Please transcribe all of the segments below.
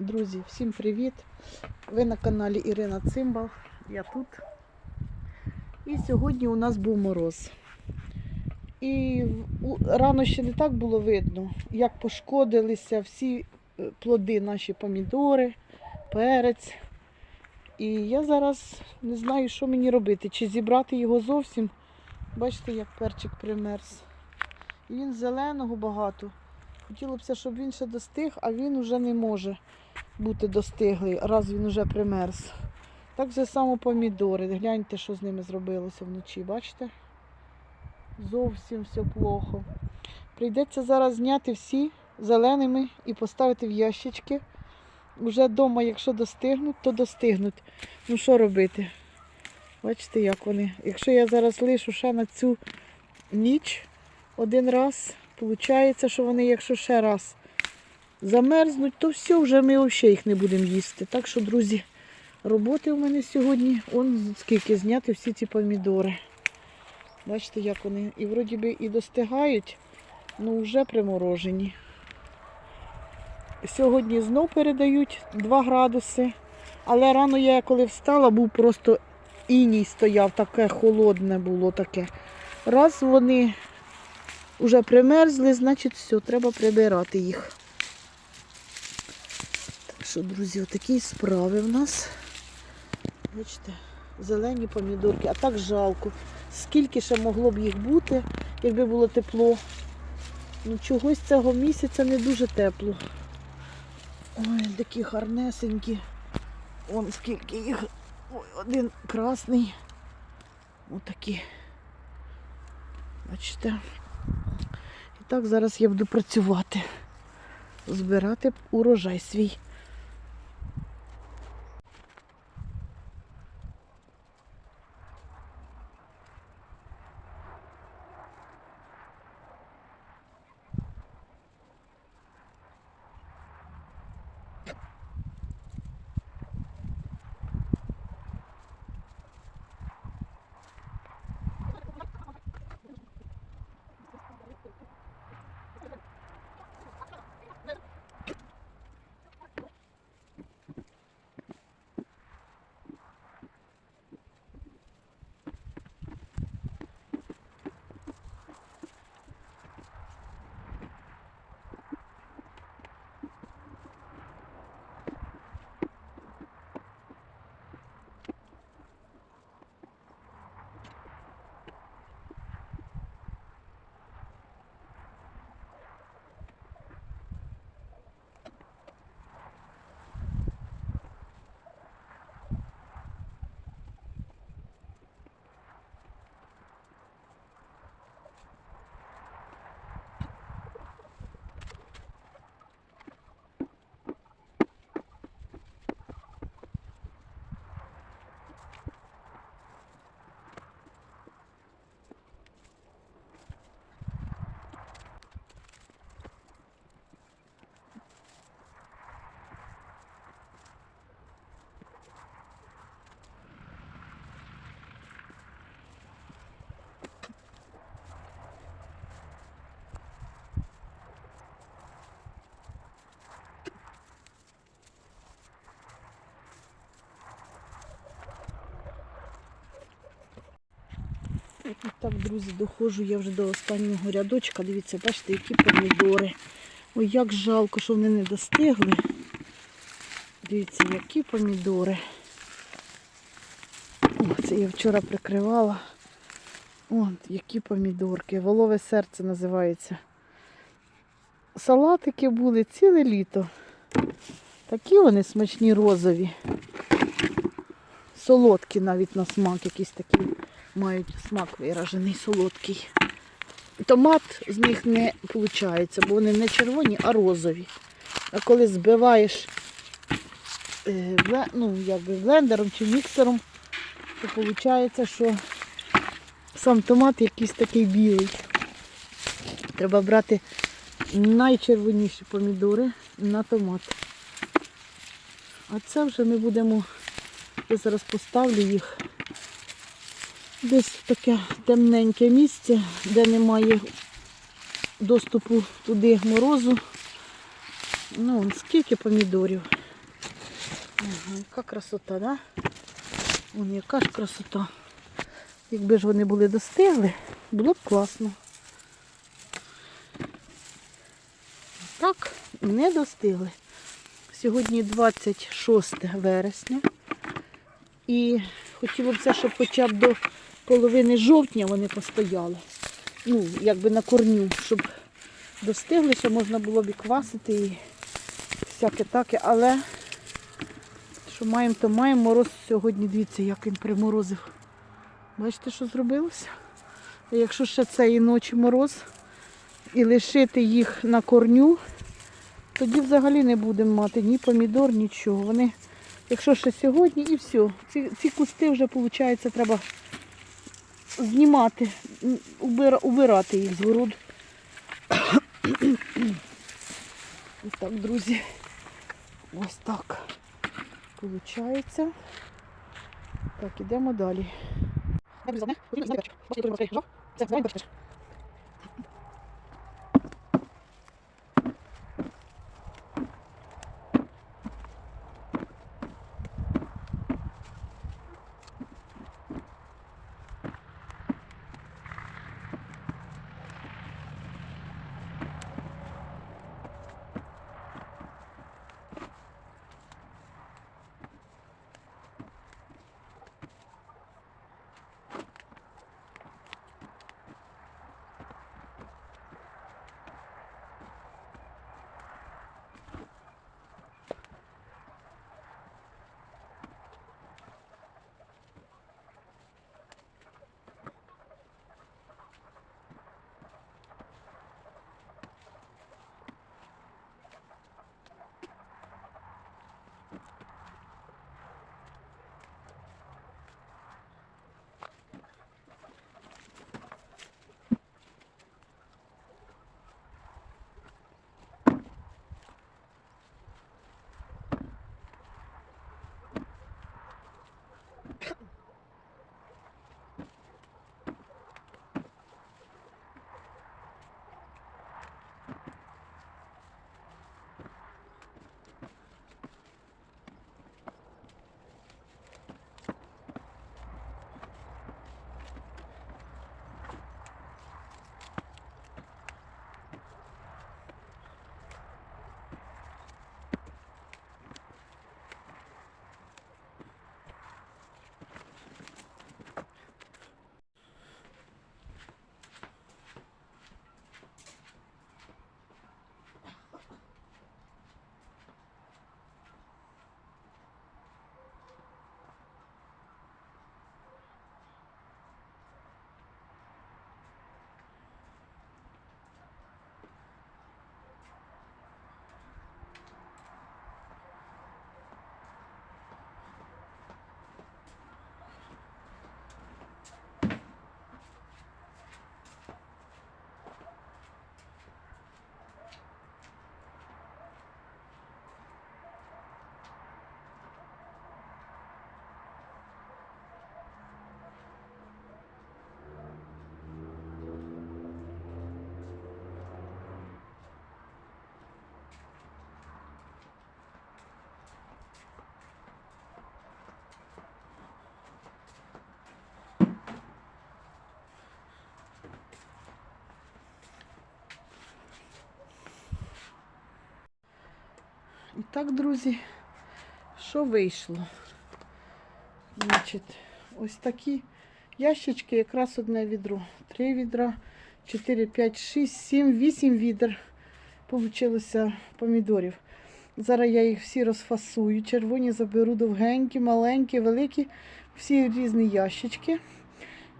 Друзі, всім привіт! Ви на каналі Ірина Цимбал. Я тут. І сьогодні у нас був мороз. І рано ще не так було видно, як пошкодилися всі е, плоди, наші помідори, перець. І я зараз не знаю, що мені робити. Чи зібрати його зовсім. Бачите, як перчик примерз. Він зеленого багато. Хотілося б, щоб він ще достиг, а він вже не може бути достиглий, раз він вже примерз. Так же само помідори. Гляньте, що з ними зробилося вночі, бачите? Зовсім все плохо. Прийдеться зараз зняти всі зеленими і поставити в ящички. Уже вдома, якщо достигнуть, то достигнуть. Ну що робити? Бачите, як вони. Якщо я зараз лишу ще на цю ніч один раз, виходить, що вони, якщо ще раз замерзнуть, то все, вже ми взагалі їх не будемо їсти. Так що, друзі, роботи у мене сьогодні, он скільки зняти всі ці помідори. Бачите, як вони і вроді би і достигають, ну вже приморожені. Сьогодні знов передають 2 градуси. Але рано я коли встала, був просто іній стояв, таке холодне було таке. Раз вони вже примерзли, значить все, треба прибирати їх. Що, друзі, отакі справи в нас. Бачите, зелені помідорки, а так жалко. Скільки ще могло б їх бути, якби було тепло. Ну, чогось цього місяця не дуже тепло. Ой, такі гарнесенькі. Вон скільки їх. Ой, один красний. Отакі. Бачите. І так зараз я буду працювати. Збирати урожай свій. І так, друзі, доходжу я вже до останнього рядочка. Дивіться, бачите, які помідори. Ой, як жалко, що вони не достигли. Дивіться, які помідори. О, це я вчора прикривала. От, які помідорки. Волове серце називається. Салатики були ціле літо. Такі вони смачні розові. Солодкі навіть на смак, якісь такі мають смак виражений, солодкий. Томат з них не виходить, бо вони не червоні, а розові. А коли збиваєш е, ну, якби блендером чи міксером, то виходить, що сам томат якийсь такий білий. Треба брати найчервоніші помідори на томат. А це вже ми будемо, я зараз поставлю їх десь таке темненьке місце, де немає доступу туди морозу. Ну, он скільки помідорів. Ага, яка красота, да? Вон яка ж красота. Якби ж вони були достигли, було б класно. Так, не достигли. Сьогодні 26 вересня. І хотілося б, щоб хоча б до половини жовтня вони постояли. Ну, якби на корню, щоб достигли, що можна було б і квасити і всяке таке, але що маємо, то маємо. Мороз сьогодні, дивіться, як він приморозив. Бачите, що зробилося? Якщо ще цієї ночі мороз і лишити їх на корню, тоді взагалі не будемо мати ні помідор, нічого. Вони, якщо ще сьогодні і все. Ці, ці кусти вже, виходить, треба знімати, убирати їх з городу. Ось так, друзі. Ось так. виходить. Так, ідемо далі. Так, друзі, що вийшло? Значить, ось такі ящички, якраз одне відро. Три відра, 4, 5, 6, 7, 8 відер получилося помідорів. Зараз я їх всі розфасую. Червоні заберу довгенькі, маленькі, великі, всі різні ящички.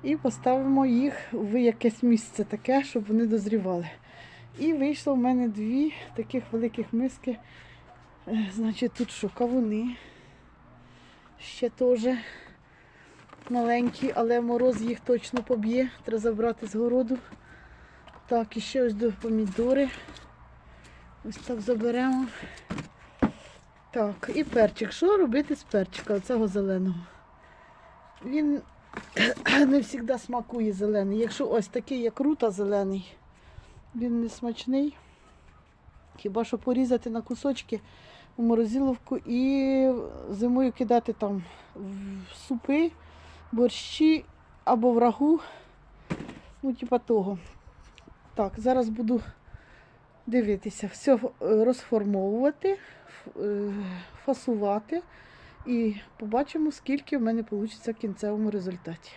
І поставимо їх в якесь місце таке, щоб вони дозрівали. І вийшло в мене дві таких великих миски. Е, Значить, тут що, кавуни. Ще теж маленькі, але мороз їх точно поб'є. Треба забрати з городу. Так, і ще ось до помідори. Ось так заберемо. Так, і перчик. Що робити з перчика, оцього зеленого? Він не завжди смакує зелений. Якщо ось такий, як рута зелений, він не смачний. Хіба що порізати на кусочки, у морозиловку і зимою кидати там в супи, борщі або в рагу. Ну, типа того. Так, зараз буду дивитися, все е, розформовувати, е, фасувати і побачимо, скільки в мене вийде в кінцевому результаті.